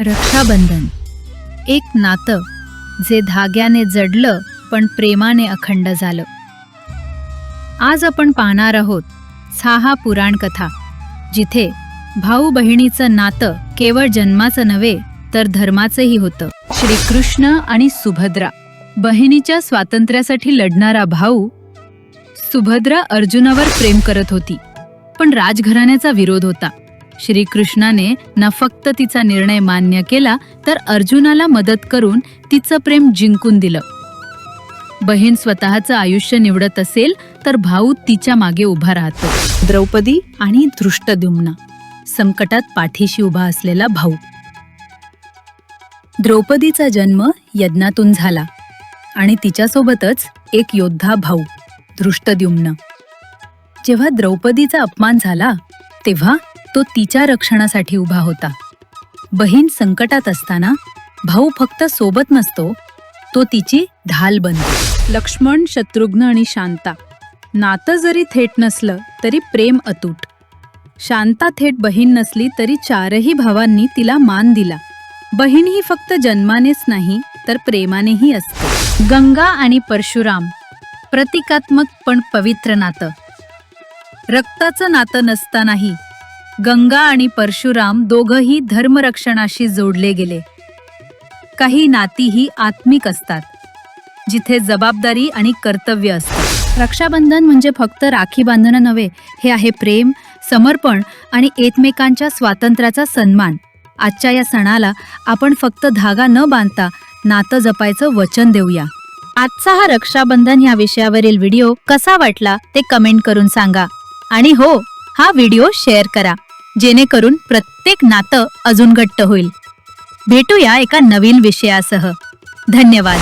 रक्षाबंधन. एक नातं जे धाग्याने जडलं पण प्रेमाने अखंड झालं. आज आपण पाहणार आहोत सहा पुराण कथा जिथे भाऊ बहिणीचं नातं केवळ जन्माचं नव्हे तर धर्माचंही होतं. श्रीकृष्ण आणि सुभद्रा बहिणीच्या स्वातंत्र्यासाठी लढणारा भाऊ सुभद्रा अर्जुनावर प्रेम करत होती पण राजघराण्याचा विरोध होता. श्रीकृष्णाने न फक्त तिचा निर्णय मान्य केला तर अर्जुनाला मदत करून तिचं प्रेम जिंकून दिलं. बहीण स्वतःचं आयुष्य निवडत असेल तर भाऊ तिच्यामागे उभा राहतो. द्रौपदी आणि धृष्टद्युम्न. संकटात पाठीशी उभा असलेला भाऊ. द्रौपदीचा जन्म यज्ञातून झाला आणि तिच्यासोबतच एक योद्धा भाऊ धृष्टद्युम्न. जेव्हा द्रौपदीचा अपमान झाला तेव्हा तो तिच्या रक्षणासाठी उभा होता. बहीण संकटात असताना भाऊ फक्त सोबत नसतो तो तिची ढाल बनतो. लक्ष्मण शत्रुघ्न आणि शांता. नातं जरी थेट नसलं तरी प्रेम अतूट. शांता थेट बहीण नसली तरी चारही भावांनी तिला मान दिला. बहीण ही फक्त जन्मानेच नाही तर प्रेमानेही असते. गंगा आणि परशुराम प्रतिकात्मक पण पवित्र नातं. रक्ताचं नातं नसतानाही गंगा आणि परशुराम दोघंही धर्मरक्षणाशी जोडले गेले. काही नातीही आत्मिक असतात जिथे जबाबदारी आणि कर्तव्य असते. रक्षाबंधन म्हणजे फक्त राखी बांधणं नव्हे हे आहे प्रेम समर्पण आणि एकमेकांच्या स्वातंत्र्याचा सन्मान. आजच्या या सणाला आपण फक्त धागा न बांधता नातं जपायचं वचन देऊया. आजचा हा रक्षाबंधन ह्या विषयावरील व्हिडिओ कसा वाटला ते कमेंट करून सांगा. आणि हो हा व्हिडिओ शेअर करा. जेणेकरून प्रत्येक नातं अजून घट्ट होईल. भेटूया एका नवीन विषयासह. धन्यवाद.